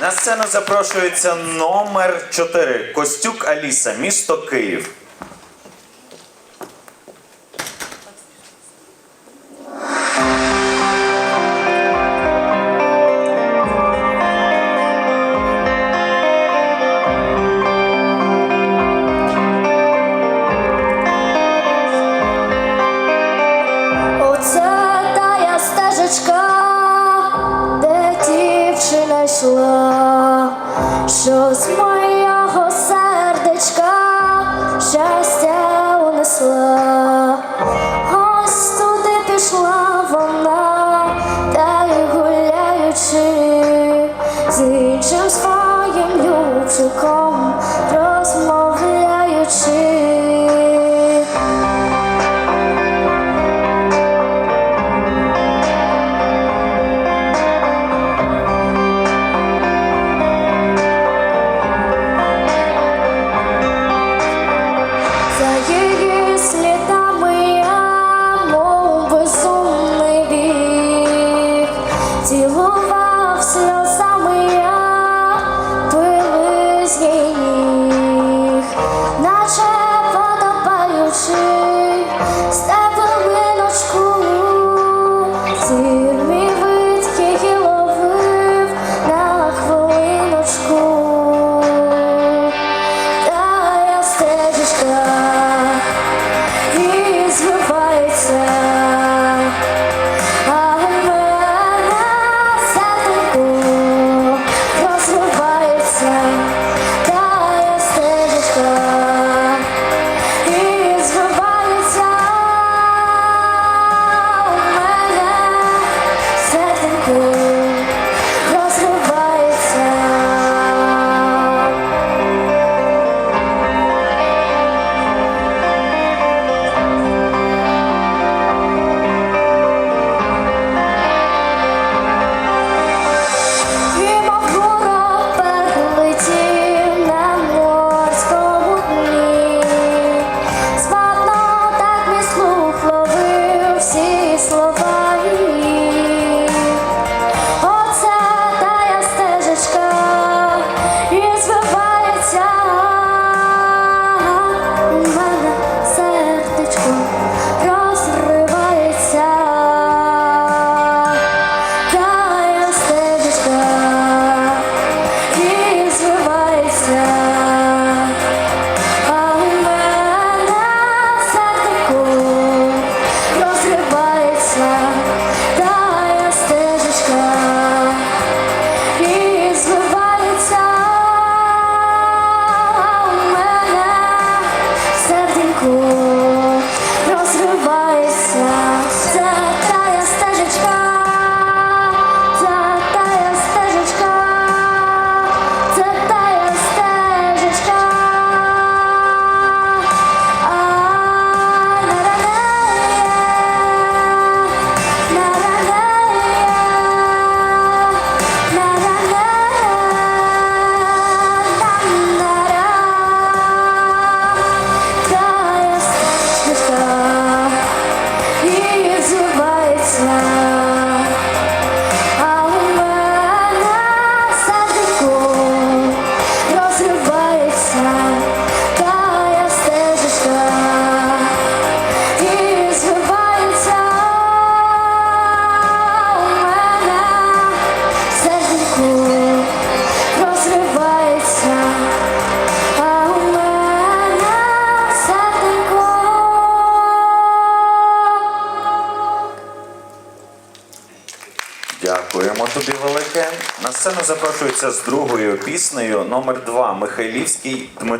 На сцену запрошується номер 4 Костюк Аліса, місто Київ. Оце тая стежечка, де дівчина йшла. Щось моєго сердечка щастя унесла. move off. Дякуємо тобі, велике. На сцену запрошується з другою піснею номер 2 Михайлівський Дмитро.